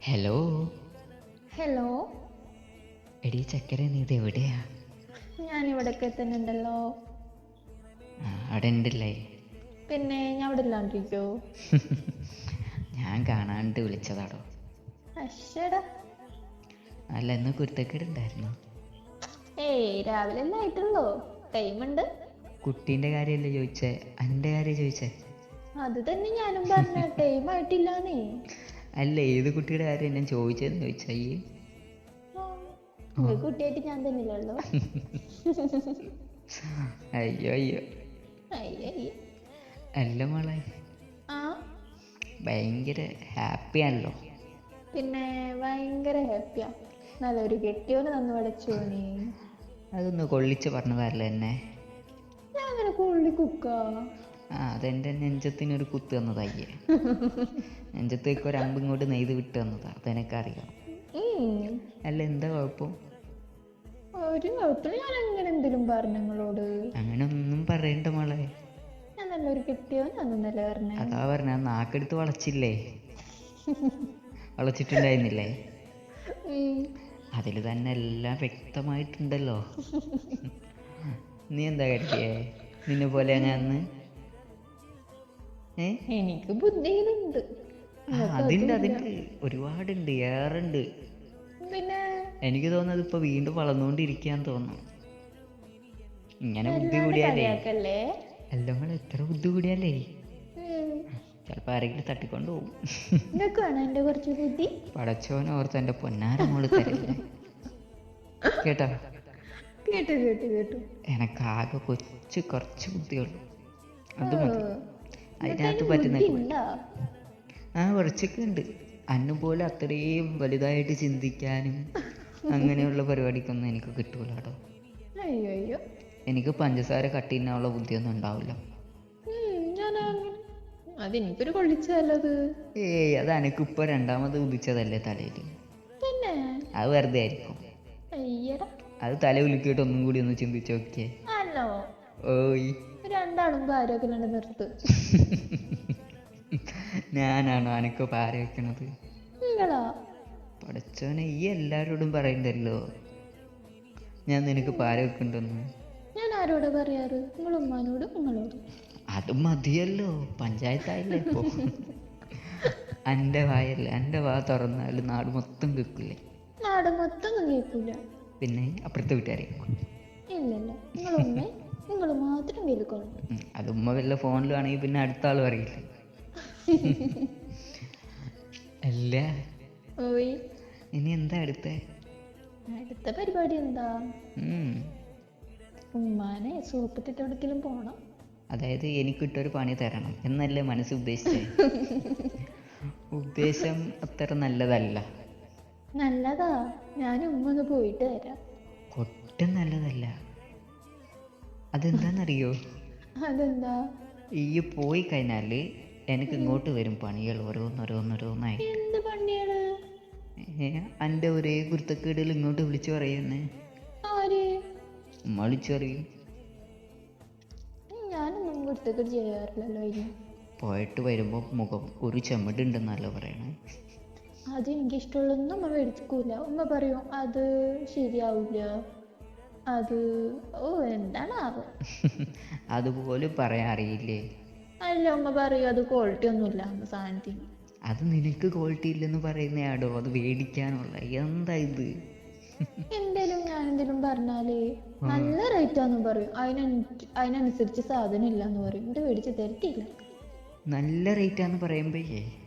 Hello hello എടി ചക്കര നീ ഇത് എവിടെയാ? ഞാൻ ഇവിടെ തന്നെ ഉണ്ടല്ലോ ആ, അവിടെ ഉണ്ടല്ലേ പിന്നെ ഞാൻ ഇവിടെ ഇല്ലാണ്ടിരിക്കോ ഞാൻ കാണാണ്ട് വിളിച്ചതാടോ. അശ്ശടാ. അല്ല ഇന്ന് കുരുത്തക്കേട് ഉണ്ടായിരുന്നു ഏയ് രാവിലെ അല്ലേ ടൈം ഉണ്ട് കുട്ടീന്റെ കാര്യമല്ലേ ചോദിച്ചേ? എന്റെ കാര്യം ചോദിച്ചേ? അത് തന്നെ ഞാനും പറഞ്ഞ ടൈം ആയിട്ടില്ലാന്നേ അല്ല ഏത് കുട്ടിയുടെ കാര്യം ഞാൻ ചോദിച്ചതെന്ന് ചോദിച്ചാ ഈ കുട്ടിയായിട്ട് ഞാൻ തന്നെ ഇല്ലല്ലോ അയ്യോ. അയ്യോ അല്ല മോളെ. ഭയങ്കര ഹാപ്പി ആണല്ലോ. പിന്നെ ഭയങ്കര ഹാപ്പിയാ നല്ലൊരു കെട്ടിയോന് തന്നു പഠിച്ചു നീ. അതൊന്ന് കൊള്ളിച്ച് പറഞ്ഞതല്ല എന്നെ. ഞാൻ അങ്ങനെ കൊള്ളി കുക്കാ ആ അതെന്റെ നെഞ്ചത്തിനൊരു കുത്ത് തന്നതായി. നെഞ്ചത്തേക്ക് ഒരു അമ്പ് ഇങ്ങോട്ട് നെയ്ത് വിട്ട് തന്നതാ. അതെനിക്ക് അറിയാം അല്ല എന്താ കുഴപ്പം? ഒരു കുഴപ്പമില്ല ഞാൻ അങ്ങനെ എന്തെങ്കിലും പറഞ്ഞു നിങ്ങളോട് അങ്ങനെ ഒന്നും പറയണ്ട മോളെ. ഞാൻ നല്ലൊരു പറഞ്ഞേ? അതാ പറഞ്ഞ നാക്കെടുത്ത് വളച്ചില്ലേ? വളച്ചിട്ടുണ്ടായിരുന്നില്ലേ? അതിൽ അതിൽ തന്നെ എല്ലാം വ്യക്തമായിട്ടുണ്ടല്ലോ. നീ എന്താ കരുതിയേ നിന്നെ പോലെ ഞാൻ എനിക്ക് ബുദ്ധിയിലുണ്ട്. അതിണ്ട് അതിണ്ട്. ഒരുപാടുണ്ട് ഏറുണ്ട്. പിന്നെ? എനിക്ക് തോന്നുന്നത് ഇപ്പൊ വീണ്ടും വളർന്നുകൊണ്ടിരിക്കാന്ന് തോന്നുന്നു. ഇങ്ങനെ ബുദ്ധി കൂടിയാലേ? എല്ലാം കൂടെ എത്ര ബുദ്ധി കൂടിയാലേ? ചിലപ്പോ ചിലപ്പോൾ ആരെങ്കിലും തട്ടിക്കൊണ്ട് പോകും എന്റെ കുറച്ച് ബുദ്ധി? പടച്ചോനെ ഓർത്ത് എന്റെ പൊന്നാര മോൾ തരില്ലേ? കേട്ടോ? കേട്ടു കേട്ടു കേട്ടു. എനക്കാകെ കൊച്ചു കുറച്ച് ബുദ്ധിയുള്ളൂ. അത് മതി. അതിനകത്ത് അതിന് പറ്റുന്ന ആ കുറച്ചൊക്കെ ഉണ്ട് അന്നു പോലെ അത്രയും വലുതായിട്ട് ചിന്തിക്കാനും അങ്ങനെയുള്ള പരിപാടിക്കൊന്നും എനിക്ക് കിട്ടൂല കേട്ടോ. അയ്യോ എനിക്ക് പഞ്ചസാര കട്ടിനുള്ള ബുദ്ധിയൊന്നും ഉണ്ടാവില്ല. അതെനിക്കൊരു കൊള്ളിച്ചല്ലത് ഏയ് അത് എനിക്കിപ്പോൾ രണ്ടാമത് ഉദിച്ചതല്ലേ തലയിൽ. പിന്നെ അത് വെറുതെ ആയിരിക്കും. അത് തല ഉലുക്കിയിട്ട് ഒന്നും കൂടി ഒന്ന് ചിന്തിച്ചോക്കേ അല്ലോ ഓയ് രണ്ടാളും കാര്യമൊക്കെ രണ്ട് നിർത്ത്. ഞാനാണോ അനക്ക് പാര വെക്കണത് നിങ്ങളാ പഠിച്ചവനെ ഈ എല്ലാരോടും പറയണ്ടല്ലോ. ഞാൻ നിനക്ക് പാര വെക്കണ്ടെന്ന് ഞാൻ ആരോട് പറയാറ്? നിങ്ങളുമ്മാനോടും നിങ്ങളോടും. അത് മതിയല്ലോ. പഞ്ചായത്തായില്ലേ ഇപ്പോ. എന്റെ വായല്ലേ എന്റെ വാ തുറന്നാൽ നാട് മൊത്തം കേൾക്കില്ലേ നാട് മൊത്തം കേൾക്കില്ല പിന്നെ അപ്പുറത്തെ വീട്ടുകാരെ ഇല്ലല്ല. നിങ്ങളുമ്മ നിങ്ങൾ മാത്രം കേൾക്കണം ഉം, അത് ഉമ്മ വല്ല ഫോണിലാണെങ്കിൽ പിന്നെ അടുത്ത ആൾ അറിയില്ല അല്ല. ഓയ്. ഇനി എന്താ അടുത്ത? അടുത്ത പരിപാടി എന്താ? ഉമ്മാനെ സൂപ്പിട്ടിട്ട് എവിടേക്കെങ്കിലും പോണം. അതായത് എനിക്കിട്ടൊരു പണി തരണം എന്നല്ലേ മനസ്സ് ഉദ്ദേശിച്ചത് ഉദ്ദേശം അത്ര നല്ലതല്ല. നല്ലതാ. ഞാൻ ഉമ്മ ഒന്ന് പോയിട്ട് വരാം. ഒട്ടും നല്ലതല്ല. അതെന്താണെന്നറിയോ അതെന്താ? ഈ പോയി കഴിഞ്ഞാൽ എനിക്ക് ഇങ്ങോട്ട് വരും പണികൾ ഓരോന്നോരോന്നോരോന്നായി. എന്ത് പണിയാണ്? എന്റെ ഒരേ കുരുത്തക്കേടിൽ ഇങ്ങോട്ട് വിളിച്ചു പറയുന്നേ. ആര്? പറയും. ഞാനൊന്നും കുരുത്തക്കേട് ചെയ്യാറില്ലല്ലോ ഇനി. പോയിട്ട് വരുമ്പോൾ മുഖം ഒരു ചെമ്മടുണ്ടെന്നല്ലോ പറയണേ. അത് എനിക്ക് നമ്മൾ എടുക്കൂല ഉമ്മ പറയും അത് ശരിയാവില്ല അത് ഓ എന്താണാവോ അതുപോലും പറയാൻ അറിയില്ലേ? അല്ല അമ്മ പറയൂ അത് ക്വാളിറ്റി ഒന്നുമില്ല അമ്മ സാധനത്തിന് അത് നിനക്ക് ക്വാളിറ്റി ഇല്ലെന്ന് പറയുന്നയാടോ? അത് മേടിക്കാനുള്ള എന്താ ഇത്? എന്തേലും ഞാൻ എന്തേലും പറഞ്ഞാലേ നല്ല റേറ്റ് ആന്ന് പറയും. അതിനനു അതിനനുസരിച്ച് സാധനം ഇല്ലാന്ന് പറയും. ഇത് മേടിച്ച് തരത്തില്ല. നല്ല റേറ്റാന്ന് പറയുമ്പോഴേ ഉം.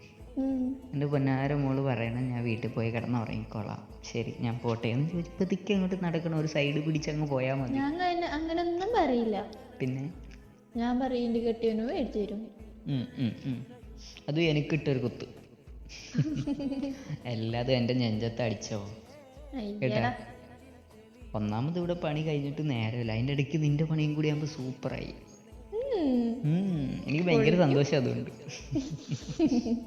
എന്റെ പൊന്നാര മോൾ പറയണം ഞാൻ വീട്ടിൽ പോയി കിടന്ന് ഉറങ്ങിക്കോളാം ശരി ഞാൻ പോട്ടെ എന്ന് ചോദിച്ചു ചോദിച്ചപ്പോഴത്തേക്ക് അങ്ങോട്ട് നടക്കണം ഒരു സൈഡ് പിടിച്ചങ്ങ് പോയാൽ മതി. ഞാൻ അങ്ങനൊന്നും പറയില്ല. പിന്നെ? ഞാൻ പറയും കെട്ടിയവന് മേടിച്ചു തരും. അത് എനിക്ക് എനിക്കിട്ടൊരു കുത്ത്. എല്ലാതും എന്റെ നെഞ്ചത്ത് അടിച്ചോ കേട്ടാ? ഒന്നാമത് ഇവിടെ പണി കഴിഞ്ഞിട്ട് നേരമില്ല. അതിന്റെ ഇടയ്ക്ക് നിന്റെ പണിയും കൂടി ആകുമ്പോൾ സൂപ്പറായി. എനിക്ക് ഭയങ്കര സന്തോഷം അതുകൊണ്ട്.